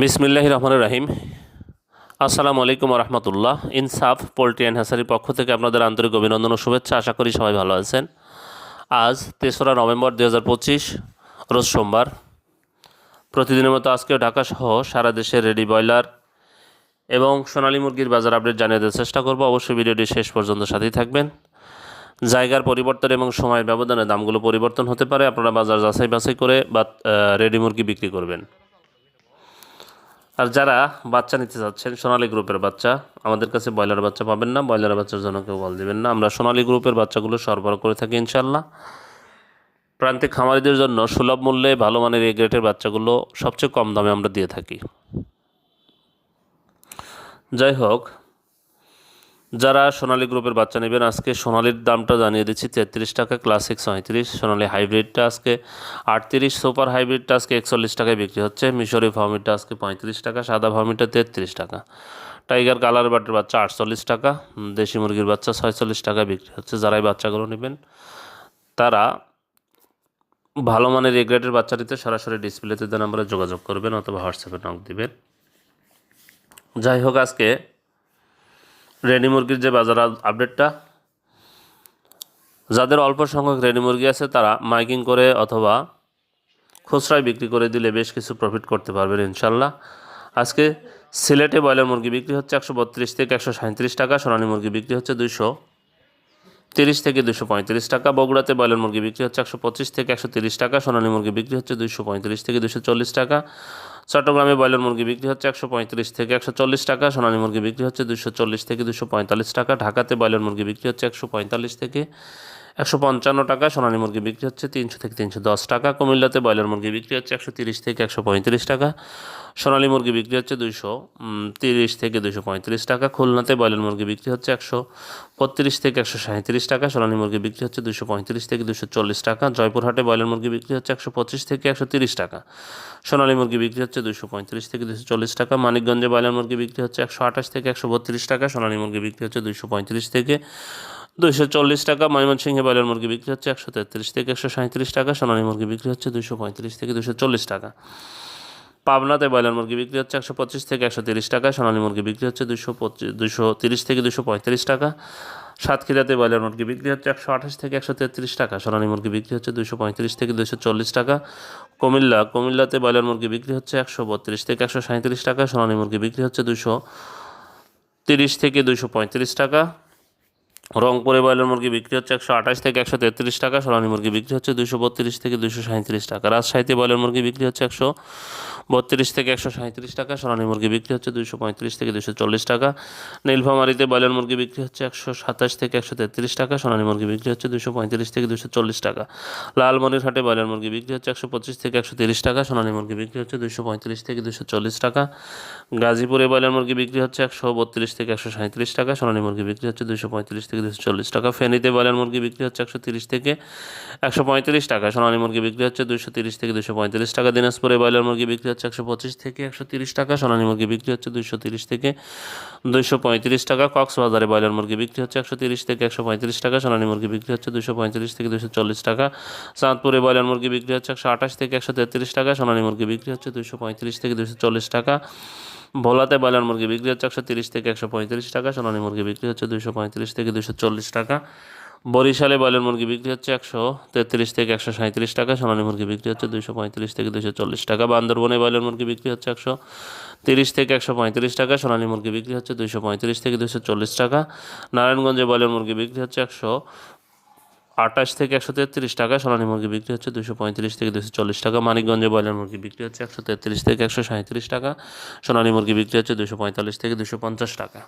বিসমিল্লাহ রহমান রাহিম। আসসালামু আলাইকুম রহমতুল্লাহ। ইনসাফ পোলট্রি অ্যান্ড হ্যাসারি পক্ষ থেকে আপনাদের আন্তরিক অভিনন্দন ও শুভেচ্ছা। আশা করি সবাই ভালো আছেন। আজ তেসরা নভেম্বর দু হাজার পঁচিশ, রোজ সোমবার। প্রতিদিনের মতো আজকেও ঢাকা সহ সারা দেশে রেডি ব্রয়লার এবং সোনালী মুরগির বাজার আপডেট জানিয়ে দেওয়ার চেষ্টা করব। অবশ্যই ভিডিওটি শেষ পর্যন্ত সাথেই থাকবেন। জায়গার পরিবর্তন এবং সময়ের ব্যবধানে দামগুলো পরিবর্তন হতে পারে। আপনারা বাজার যাচাই বাছাই করে বা রেডি মুরগি বিক্রি করবেন। আর যারা বাচ্চা নিতে চাচ্ছেন, সোনালী গ্রুপের বাচ্চা, আমাদের কাছে ব্রয়লার বাচ্চা পাবেন না, ব্রয়লার বাচ্চার জন্য কেউ বল দেবেন না। আমরা সোনালী গ্রুপের বাচ্চাগুলো সরবরাহ করে থাকি ইনশাল্লাহ প্রান্তিক খামারিদের জন্য সুলভ মূল্যে ভালো মানের এই গ্রেটের বাচ্চাগুলো সবচেয়ে কম দামে আমরা দিয়ে থাকি। যাই হোক যারা সোনালী গ্রুপের বাচ্চা নেবেন, আজকে সোনালির দামটা জানিয়ে দিচ্ছি, তেত্রিশ টাকা ক্লাসিক সঁয়ত্রিশ সোনালি হাইব্রিডটা আজকে আটত্রিশ, সুপার হাইব্রিডটা আজকে একচল্লিশ টাকায় বিক্রি হচ্ছে। মিশরি ফার্মিটা আজকে পঁয়ত্রিশ টাকা, সাদা ফার্মিটা তেত্রিশ টাকা। টাইগার কালার বাটের বাচ্চা আটচল্লিশ টাকা দেশি মুরগির বাচ্চা ছয়চল্লিশ টাকায় বিক্রি হচ্ছে। যারাই বাচ্চাগুলো নেবেন, তারা ভালো মানের এ গ্রেডের বাচ্চা নিতে সরাসরি ডিসপ্লেতে দেন আমরা যোগাযোগ করবেন অথবা হোয়াটসঅ্যাপে নক দিবেন। যাই হোক, আজকে রেডি মুরগির যে বাজার আপডেটটা যাদের অল্প সংখ্যক রেনি মুরগি আছে, তারা মাইকিং করে অথবা খুচরায় বিক্রি করে দিলে বেশ কিছু প্রফিট করতে পারবেন ইনশাল্লাহ। আজকে সিলেটে ব্রয়লার মুরগি বিক্রি হচ্ছে একশো বত্রিশ থেকে একশো সাঁত্রিশ টাকা, সোনালী মুরগি বিক্রি হচ্ছে দুইশো তিরিশ থেকে দুশো পঁয়ত্রিশ টাকা, বগুড়াতে ব্রয়লার মুরগি বিক্রি হচ্ছে একশো পঁচিশ থেকে একশো তিরিশ টাকা, সোনালী মুরগি বিক্রি হচ্ছে দুইশো পঁয়ত্রিশ থেকে দুশো চল্লিশ টাকা। চট্টগ্রামে ব্রয়লার মুরগি বিক্রি হচ্ছে একশো পঁয়ত্রিশ থেকে একশো চল্লিশ টাকা, সোনালী মুরগি বিক্রি হচ্ছে দুশো চল্লিশ থেকে দুশো পঁয়তাল্লিশ টাকা, ঢাকাতে ব্রয়লার মুরগি বিক্রি হচ্ছে একশো পঁয়তাল্লিশ থেকে একশো পঞ্চান্ন টাকা, সোনালী মুরগি বিক্রি হচ্ছে তিনশো থেকে তিনশো দশ টাকা, কুমিল্লাতে ব্রয়লার মুরগি বিক্রি হচ্ছে একশো তিরিশ থেকে একশো পঁয়ত্রিশ টাকা, সোনালী মুরগি বিক্রি হচ্ছে দুইশো তিরিশ থেকে দুশো পঁয়ত্রিশ টাকা, খুলনাতে ব্রয়লার মুরগি বিক্রি হচ্ছে একশো বত্রিশ থেকে একশো সাঁত্রিশ টাকা, সোনালী মুরগি বিক্রি হচ্ছে দুশো পঁয়ত্রিশ থেকে দুশো চল্লিশ টাকা, জয়পুরহাটে ব্রয়লার মুরগি বিক্রি হচ্ছে একশো পঁচিশ থেকে একশো তিরিশ টাকা, সোনালী মুরগি বিক্রি হচ্ছে দুশো পঁয়ত্রিশ থেকে দুশো চল্লিশ টাকা, মানিকগঞ্জে ব্রয়লার মুরগি বিক্রি হচ্ছে একশো আঠাশ থেকে একশো বত্রিশ টাকা, সোনালী মুরগি বিক্রি হচ্ছে দুশো পঁয়ত্রিশ থেকে দুশো চল্লিশ টাকা ময়মনসিংহে ব্রয়লার মুরগি বিক্রি হচ্ছে একশো তেত্রিশ থেকে একশো সাঁত্রিশ টাকা, সোনালী মুরগি বিক্রি হচ্ছে দুশো পঁয়ত্রিশ থেকে দুশো চল্লিশ টাকা। পাবনাতে ব্রয়লার মুরগি বিক্রি হচ্ছে একশো পঁচিশ থেকে একশো তিরিশ টাকা, সোনালী মুরগি বিক্রি হচ্ছে দুশো পঁচিশ দুশো তিরিশ থেকে দুশো পঁয়ত্রিশ টাকা। সাতক্ষীরাতে ব্রয়লার মুরগি বিক্রি হচ্ছে একশো আঠাশ থেকে একশো তেত্রিশ টাকা, সোনালী মুরগি বিক্রি হচ্ছে দুশো পঁয়ত্রিশ থেকে দুশো চল্লিশ টাকা। কুমিল্লা, কুমিল্লাতে ব্রয়লার মুরগি বিক্রি হচ্ছে একশো বত্রিশ থেকে একশো সাঁত্রিশ টাকা, সোনালী মুরগি বিক্রি হচ্ছে দুশো তিরিশ থেকে দুশো পঁয়ত্রিশ টাকা। রংপুরে ব্রয়লার মুরগি বিক্রি হচ্ছে একশো আঠাশ থেকে একশো তেত্রিশ টাকা সোনালী মুরগি বিক্রি হচ্ছে দুশো বত্রিশ থেকে দুশো সাঁত্রিশ টাকা। রাজশাহীতে ব্রয়লার মুরগি বিক্রি হচ্ছে একশো বত্রিশ থেকে একশো সাঁত্রিশ টাকা সোনালী মুরগি বিক্রি হচ্ছে দুশো পঁয়ত্রিশ থেকে দুশো চল্লিশ টাকা নীলফামারিতে ব্রয়লার মুরগি বিক্রি হচ্ছে একশো সাতাশ থেকে একশো তেত্রিশ টাকা সোনালী মুরগি বিক্রি হচ্ছে দুশো পঁয়ত্রিশ থেকে দুশো চল্লিশ টাকা লালমনিরহাটে ব্রয়লার মুরগি বিক্রি হচ্ছে একশো পঁচিশ থেকে একশো তিরিশ টাকা সোনালী মুরগি বিক্রি হচ্ছে দুশো পঁয়ত্রিশ থেকে দুশো চল্লিশ টাকা গাজীপুরে ব্রয়লার মুরগি বিক্রি হচ্ছে একশো বত্রিশ থেকে একশো সাঁত্রিশ টাকা সোনালী মুরগি বিক্রি হচ্ছে দুশো পঁয়ত্রিশ থেকে দুশো চল্লিশ টাকা ফেনীতে ব্রয়লার মুরগি বিক্রি হচ্ছে একশো তিরিশ থেকে একশো পঁয়ত্রিশ টাকা সোনালী মুরগি বিক্রি হচ্ছে দুশো তিরিশ থেকে দুশো পঁয়ত্রিশ টাকা দিনাজপুরে ব্রয়লার মুরগি বিক্রি হচ্ছে একশো পঁচিশ থেকে একশো তিরিশ টাকা, সোনালী মুরগি বিক্রি হচ্ছে দুশো তিরিশ থেকে দুশো পঁয়ত্রিশ টাকা, কক্সবাজারে ব্রয়লার মুরগি বিক্রি হচ্ছে একশো তিরিশ থেকে একশো পঁয়ত্রিশ টাকা, সোনালী মুরগি বিক্রি হচ্ছে দুশো পঁয়ত্রিশ থেকে দুশো চল্লিশ টাকা। চাঁদপুরে ব্রয়লার মুরগি বিক্রি হচ্ছে একশো আঠাশ থেকে একশো তেত্রিশ টাকা, সোনালী মুরগি বিক্রি হচ্ছে দুশো পঁয়ত্রিশ থেকে দুশো চল্লিশ টাকা। ভোলাতে ব্রয়লার মুরগি বিক্রি হচ্ছে একশো তিরিশ থেকে একশো পঁয়ত্রিশ টাকা, সোনালী মুরগি বিক্রি হচ্ছে দুশো পঁয়ত্রিশ থেকে দুশো চল্লিশ টাকা। বরিশালে ব্রয়লার মুরগি বিক্রি হচ্ছে একশো তেত্রিশ থেকে একশো সাঁত্রিশ টাকা, সোনালী মুরগি বিক্রি হচ্ছে দুশো পঁয়ত্রিশ থেকে দুশো চল্লিশ টাকা, বান্দরবনে ব্রয়লার মুরগি বিক্রি হচ্ছে একশো তিরিশ থেকে একশো পঁয়ত্রিশ টাকা, সোনালী মুরগি বিক্রি হচ্ছে দুশো পঁয়ত্রিশ থেকে দুশো চল্লিশ টাকা, নারায়ণগঞ্জে ব্রয়লার মুরগি বিক্রি হচ্ছে একশো আটাশ থেকে একশো তেত্রিশ টাকা, সোনালী মুরগি বিক্রি হচ্ছে দুশো পঁয়ত্রিশ থেকে দুশো চল্লিশ টাকা, মানিকগঞ্জে ব্রয়লার মুরগি বিক্রি হচ্ছে একশো তেত্রিশ থেকে একশো সাঁত্রিশ টাকা, সোনালী মুরগি বিক্রি হচ্ছে দুশো পঁয়তাল্লিশ থেকে দুশো পঞ্চাশ টাকা।